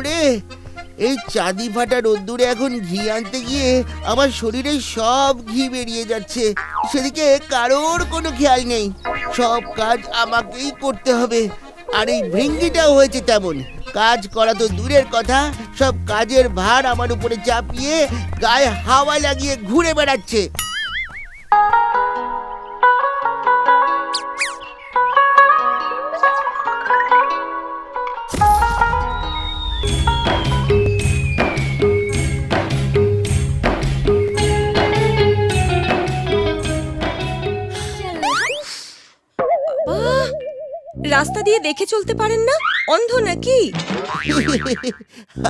রে। এই চাঁদি ফাটা রোদ্দুরে এখন ঘি আনতে গিয়ে আমার শরীরে সব ঘি বেরিয়ে যাচ্ছে। সেদিকে কারোর কোনো খেয়াল নেই। সব কাজ আমাকেই করতে হবে। আর এই ভৃঙ্গিটাও হয়েছে তেমন। কাজ করা তো দূরের কথা। সব কাজের ভার আমার উপরে চাপিয়ে গায়ে হাওয়া লাগিয়ে ঘুরে বেড়াচ্ছে। রাস্তা দিয়ে দেখে চলতে পারেন না অন্ধ নাকি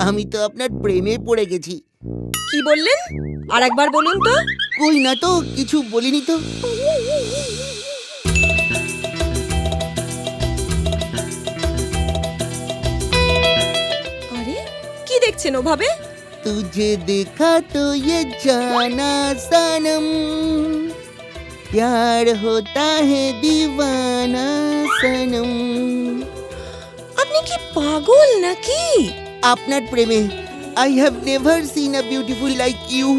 আমি তো আপনার প্রেমে পড়ে গেছি কি বললেন আর একবার বলুন তো কই না তো কিছু বলিনি তো আরে কি দেখছেন ওভাবে तुझे देखा तो ये जाना सनम प्यार होता है दीवाना सनम আপনি কি পাগল নাকি আপনার প্রেমে I have never seen a beautiful like you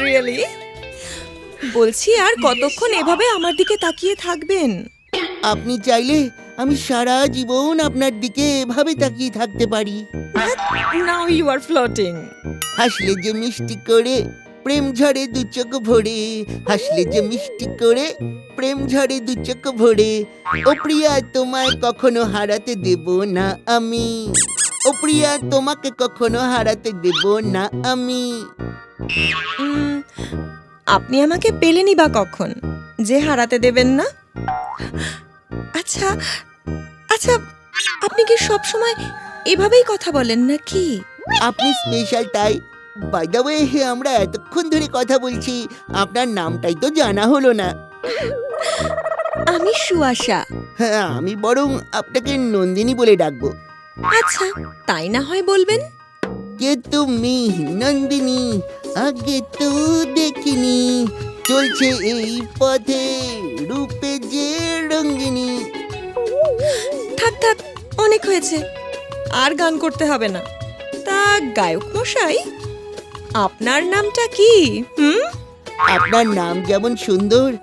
really বলছি আর কতক্ষণ এভাবে আমার দিকে তাকিয়ে থাকবেন আপনি চাইলে আমি সারা জীবন আপনার দিকে এভাবে তাকিয়ে থাকতে পারি নাও ইউ আর ফ্লোটিং হাসলে যে মিষ্টি করে প্রেম ঝরে দু চোখ ভরে হাসলে যে মিষ্টি করে প্রেম ঝরে দু চোখ ভরে ও প্রিয়া তোমায় কখনো হারাতে দেব না আমি। ও প্রিয়া তোমাকে কখনো হারাতে দেব না আমি। আপনি আমাকে পেলেনই বা কখন? যে হারাতে দেবেন না? আচ্ছা আচ্ছা আপনি কি সব সময় এভাবেই কথা বলেন নাকি? আপনি স্পেশাল তাই। বাই দ্য ওয়ে আমরা এতক্ষণ ধরে কথা বলছি। আপনার নামটাই তো জানা হলো না। আমি সুয়াশা হ্যাঁ আমি বরং আপনাকে নন্দিনী বলে ডাকবো। আচ্ছা তাই না হয় বলবেন? কে তুমি? নন্দিনী আগে তো দেখিনি। চলছে এই পথে রূপে যে রঙ্গিনী। থাক থাক অনেক হয়েছে। আর গান করতে হবে না। তা গায়ক মশাই? আপনার নামটা কি? হুম? আপনার নাম যেমন সুন্দর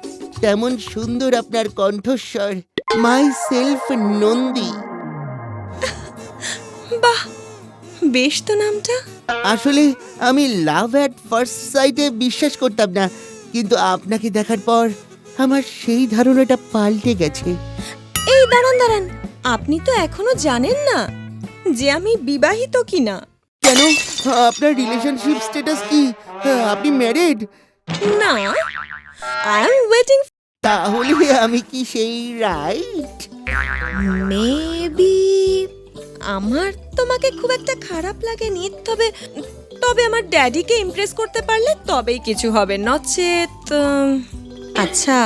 তেমন সুন্দর আপনার কণ্ঠস্বর। মাই সেলফ নন্দী বাহ বেশ তো নামটা। আসলে আমি লাভ অ্যাট ফার্স্ট সাইটে বিশ্বাস করতাম না কিন্তু আপনাকে দেখার পর আমার সেই ধারণাটা পাল্টে গেছে। এই দাঁড়ান দাঁড়ান। আপনি তো এখনও জানেন না যে আমি বিবাহিত কিনা। কেন? আপনার রিলেশনশিপ স্ট্যাটাস কি? আপনি ম্যারিড না আই এম ওয়েটিং তাহলে আমি কি সেই রাইট মেবি আমার তোমাকে খুব একটা খারাপ লাগেনি তবে তবে আমার ড্যাডিকে ইমপ্রেস করতে পারলে তবেই কিছু হবে নচেত আচ্ছা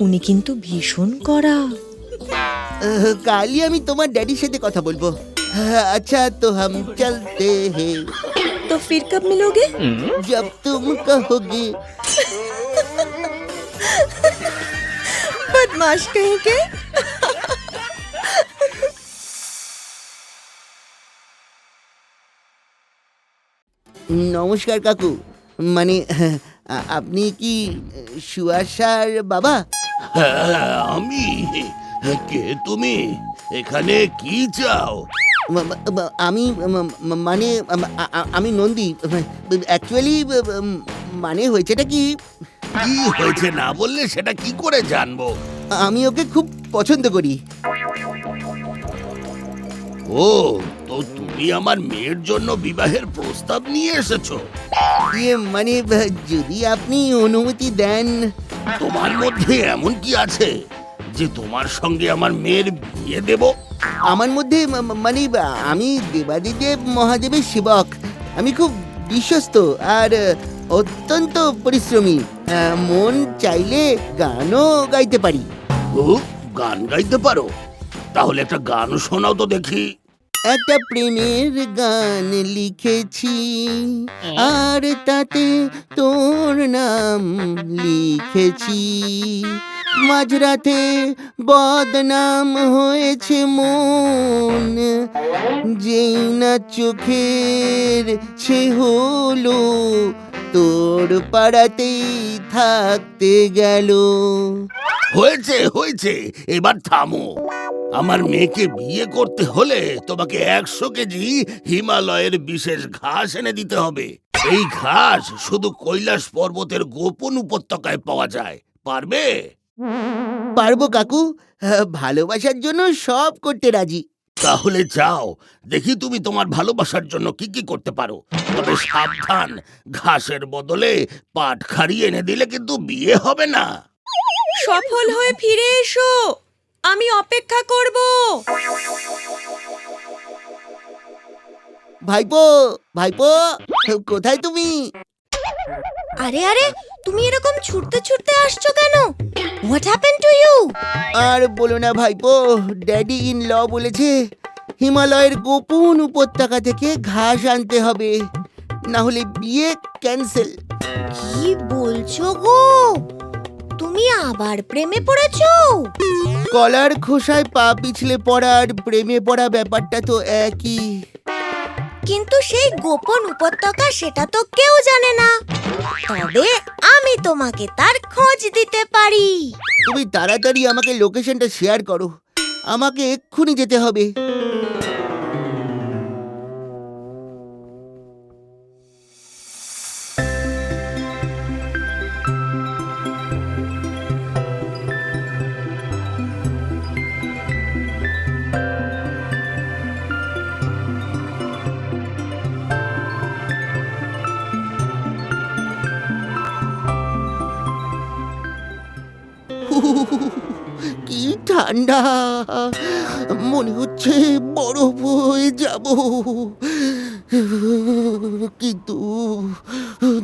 উনি কিন্তু ভীষণ কড়া। কালই আমি তোমার ড্যাডির সাথে কথা বলব। हाँ, अच्छा तो हम चलते हैं। तो फिर कब मिलोगे? जब तुम कहोगे। बदमाश कहीं के? নমস্কার কাকু মানে আপনি কি সুয়াশার বাবা আমি কে তুমি এখানে কি চাও আমি মানে আমি নন্দী। অ্যাকচুয়ালি মানে হয়েছেটা কি? কি হয়েছে না বললে সেটা কি করে জানব? আমি ওকে খুব পছন্দ করি। ও তো তুমি আমার মেয়ের জন্য বিবাহের প্রস্তাব নিয়ে এসেছ। ইয়ে মানে যদি আপনি অনুমতি দেন। তোমার মধ্যে এমন কি আছে? যে তোমার সঙ্গে আমার মেয়ের বিয়ে দেব? আমার মধ্যে ম- ম- মানে আমি দেবাদিদেব মহাদেবের সেবক। আমি খুব বিশ্বস্ত আর আহ, অত্যন্ত পরিশ্রমী। আহ, মন চাইলে গানও গাইতে পারি। ও গান গাইতে পারো। তাহলে একটা গান শোনাও তো দেখি। একটা প্রেমের গান লিখেছি। আর তাতে তোর নাম লিখেছি। মাঝরাতে বদনাম হয়েছে মন। যেই না চোখের সে হলো, তোর পাড়াতেই থাকতে গেল। হয়েছে হয়েছে, এবার থামো। আমার মেয়েকে বিয়ে করতে হলে তোমাকে একশো কেজি হিমালয়ের বিশেষ ঘাস এনে দিতে হবে। এই ঘাস শুধু কৈলাস পর্বতের গোপন উপত্যকায় পাওয়া যায়, পারবে? পারব কাকু হ্যাঁ, ভালোবাসার জন্য সব করতে রাজি। তাহলে যাও দেখি তুমি তোমার ভালোবাসার জন্য কি কি করতে পারো। তবে সাবধান ঘাসের বদলে পাট খাড়ি এনে দিলে কিন্তু বিয়ে হবে না। সফল হয়ে ফিরে এসো আমি অপেক্ষা করব। ভাইপো ভাইপো কোথায় তুমি? আরে আরে তুমি এরকম ছুটতে ছুটতে আসছো কেন? হোয়াট হ্যাপেন টু ইউ আর বলো না ভাইপো ড্যাডি ইন ল বলেছে হিমালয়ের গোপন উপত্যকা থেকে ঘাস আনতে হবে না হলে বিয়ে ক্যান্সেল কি বলছো গো? তুমি আবার প্রেমে পড়েছো? কলার খোসায় পা পিছলে পড়ার প্রেমে পড়া ব্যাপারটা তো একই। কিন্তু সেই গোপন উপত্যকা সেটা তো কেউ জানে না। তবে আমি তোমাকে তার খোঁজ দিতে পারি। তুমি তাড়াতাড়ি আমাকে লোকেশনটা শেয়ার করো। আমাকে এক্ষুনি যেতে হবে। ঠান্ডা। মনে হচ্ছে বরফ হয়ে যাব। কিন্তু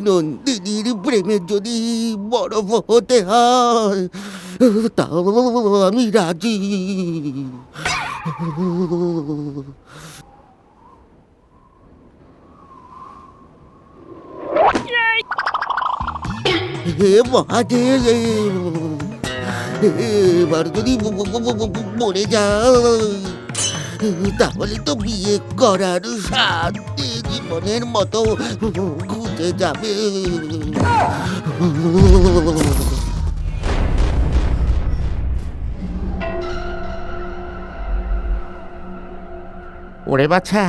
নন্দিনীর প্রেমে যদি বরফ হতে হয়, তাও আমি রাজি। হে মহাদেব! এবার যদি মরে যায় তাহলে তো বিয়ে করার এ জীবনের মতো ঘুরে যাবে। ওরে বাছা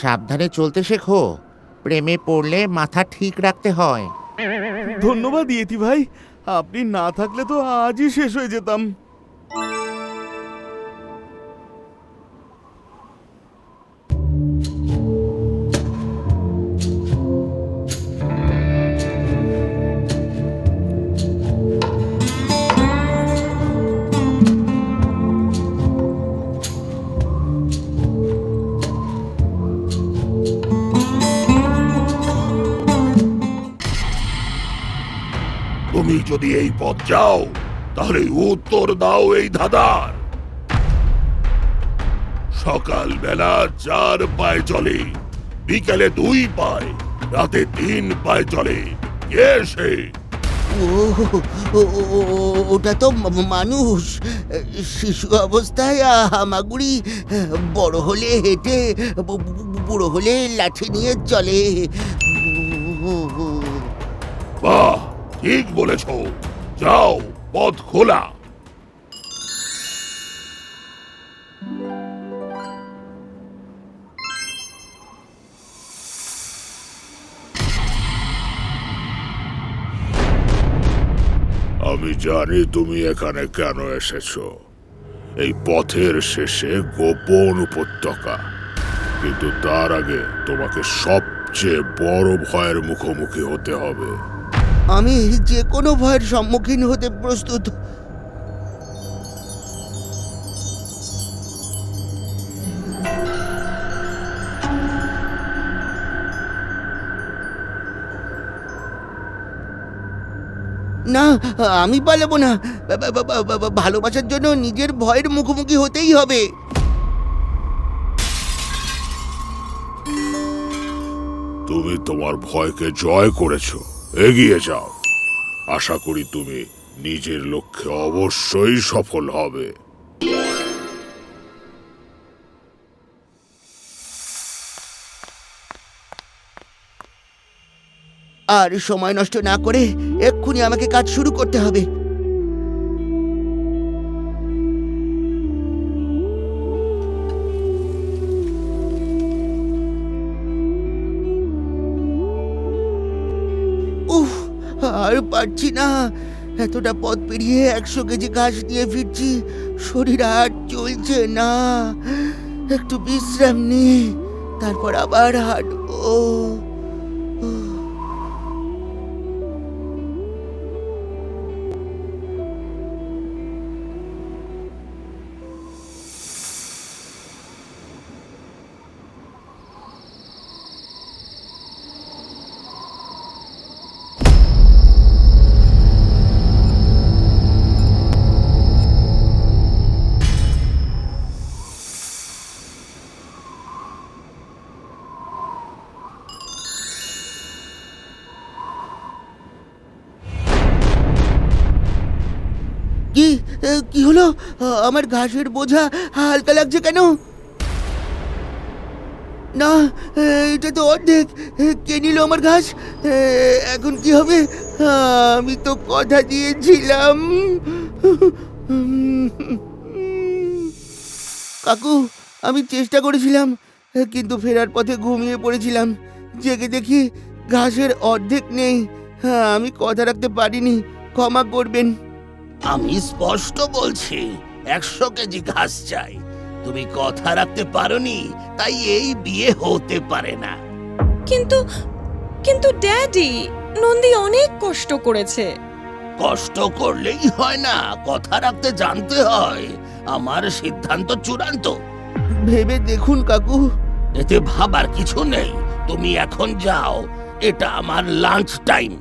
সাবধানে চলতে শেখো। প্রেমে পড়লে মাথা ঠিক রাখতে হয়। ধন্যবাদ ইয়েতি ভাই। আপনি না থাকলে তো আজই শেষ হয়ে যেতাম। পথ যাও। তাহলে উত্তর দাও এই ধাঁধার। সকাল বেলা চার পায়ে চলে বিকেলে দুই পায় রাতে তিন পায়ে চলে। কে সে? ওটা তো মানুষ। শিশু অবস্থায় হামাগুড়ি বড় হলে হেঁটে বুড়ো হলে লাঠি নিয়ে চলে। বাহ ঠিক বলেছ। যাও, পথ খোলা। আমি জানি তুমি এখানে কেন এসেছ। এই পথের শেষে গোপন উপত্যকা। কিন্তু তার আগে তোমাকে সবচেয়ে বড় ভয়ের মুখোমুখি হতে হবে। আমি যে কোনো ভয়ের সম্মুখীন হতে প্রস্তুত। না, আমি পালাবো না। ভালোবাসার জন্য নিজের ভয়ের মুখোমুখি হতেই হবে। তুমি তোমার ভয়কে জয় করেছ। এগিয়ে যাও। আশা করি তুমি নিজের লক্ষ্যে অবশ্যই সফল হবে। আর সময় নষ্ট না করে এক্ষুনি আমাকে কাজ শুরু করতে হবে। আর পারছি না। এতটা পথ পেরিয়ে একশো কেজি ঘাস নিয়ে ফিরছি। শরীর আর চলছে না। একটু বিশ্রাম নি, তারপর আবার হাঁটবো। কি হলো? আমার ঘাসের বোঝা হালকা লাগছে কেন? না, এটা তো অর্ধেক। কে নিল আমার ঘাস? এখন কি হবে? আমি তো কথা দিয়েছিলাম। কাকু, আমি চেষ্টা করেছিলাম, কিন্তু ফেরার পথে ঘুমিয়ে পড়েছিলাম। জেগে দেখি ঘাসের অর্ধেক নেই। হ্যাঁ আমি কথা রাখতে পারিনি। ক্ষমা করবেন। আমি স্পষ্ট বলছি একশো কেজি ঘাস চাই। তুমি কথা রাখতে পারোনি তাই এই বিয়ে হতে পারে না। কিন্তু কিন্তু ড্যাডি নন্দী অনেক কষ্ট করেছে। কষ্ট করলেই হয় না কথা রাখতে জানতে হয়। আমার সিদ্ধান্ত চূড়ান্ত। ভেবে দেখুন কাকু। এতে ভাবার কিছু নেই তুমি এখন যাও এটা আমার লাঞ্চ টাইম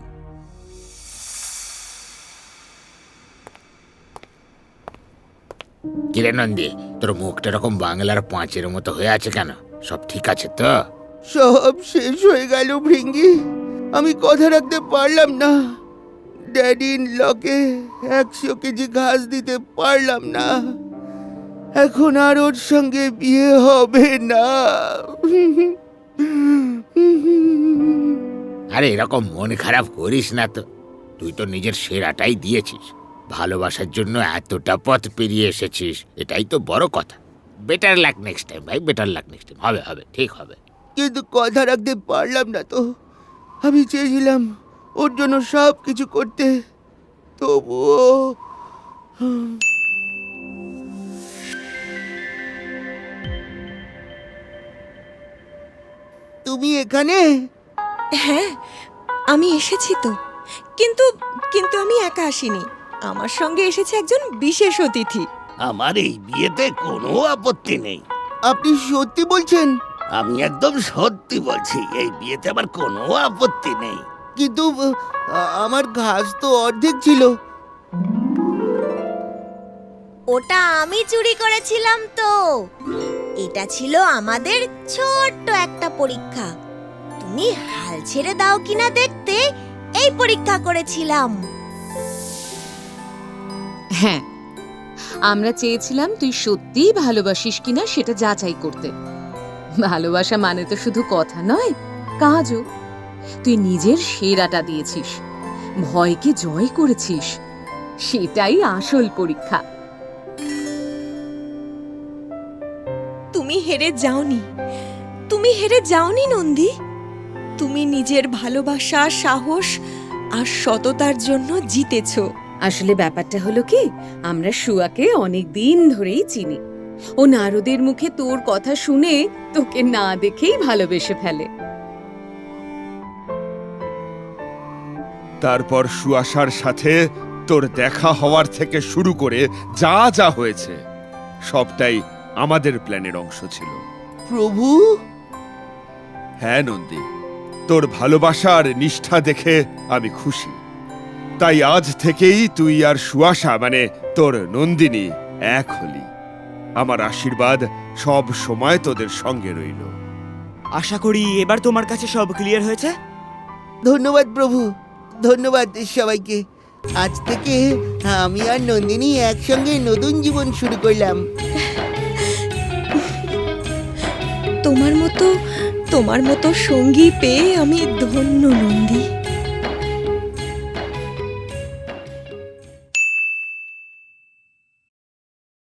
কিরে নন্দী তোর মুখটা এরকম বাংলার পাঁচের মতো হয়ে আছে কেন? সব ঠিক আছে তো? সব শেষ হয়ে গেল ভৃঙ্গি। আমি কথা রাখতে পারলাম না। ড্যাডিন লকে একশো কেজি ঘাস দিতে পারলাম না। এখন আর ওর সঙ্গে বিয়ে হবে না। আরে এরকম মন খারাপ করিস না তো। তুই তো নিজের সেরাটাই দিয়েছিস। ভালোবাসার জন্য এতটা পথ পেরিয়ে এসেছিস এটাই তো বড় কথা। বেটার লাক নেক্সট টাইম ভাই বেটার লাক নেক্সট টাইম হবে হবে ঠিক হবে। কিন্তু কথা রাখতে পারলাম না তো। আমি চেয়েছিলাম ওর জন্য সব কিছু করতে। তবুও তুমি এখানে? হ্যাঁ আমি এসেছি তো। কিন্তু কিন্তু আমি একা আসিনি। আমার সঙ্গে এসেছে একজন বিশেষ অতিথি। আমার এই বিয়েতে কোনো আপত্তি নেই। আপনি সত্যি বলছেন? আমি একদম সত্যি বলছি এই বিয়েতে আমার কোনো আপত্তি নেই। কিন্তু আ- আমার ঘাস তো অর্ধেক ছিল। ওটা আমি চুরি করেছিলাম তো। এটা ছিল আমাদের ছোট্ট একটা পরীক্ষা। তুমি হাল ছেড়ে দাও কিনা দেখতে এই পরীক্ষা করেছিলাম। হ্যাঁ। আমরা চেয়েছিলাম তুই সত্যিই ভালোবাসিস কিনা সেটা যাচাই করতে। ভালোবাসা মানে তো শুধু কথা নয়, কাজও। তুই নিজের সেরাটা দিয়েছিস, ভয়কে জয় করেছিস, সেটাই আসল পরীক্ষা। তুমি হেরে যাওনি, তুমি হেরে যাওনি নন্দী। তুমি নিজের ভালোবাসা সাহস আর সততার জন্য জিতেছো। আসলে ব্যাপারটা হলো কি আমরা শুয়াকে অনেক দিন ধরেই চিনি। ও নারদের মুখে তোর কথা শুনে তোকে না দেখেই ভালোবেসে ফেলে। তারপর সুয়াশার সাথে তোর দেখা হওয়ার থেকে শুরু করে যা যা হয়েছে সবটাই আমাদের প্ল্যানের অংশ ছিল। প্রভু? হ্যাঁ নন্দী তোর ভালোবাসার নিষ্ঠা দেখে আমি খুশি। তাই আজ থেকেই তুই আর সুয়াশা মানে তোর নন্দিনী এক হলি। আমার আশীর্বাদ সব সময় তোদের সঙ্গে রইল। আশা করি এবার তোমার কাছে সব ক্লিয়ার হয়েছে? ধন্যবাদ প্রভু ধন্যবাদ সবাইকে। আজ থেকে আমি আর নন্দিনী একসঙ্গে নতুন জীবন শুরু করলাম। তোমার মতো তোমার মতো সঙ্গী পেয়ে আমি ধন্য নন্দী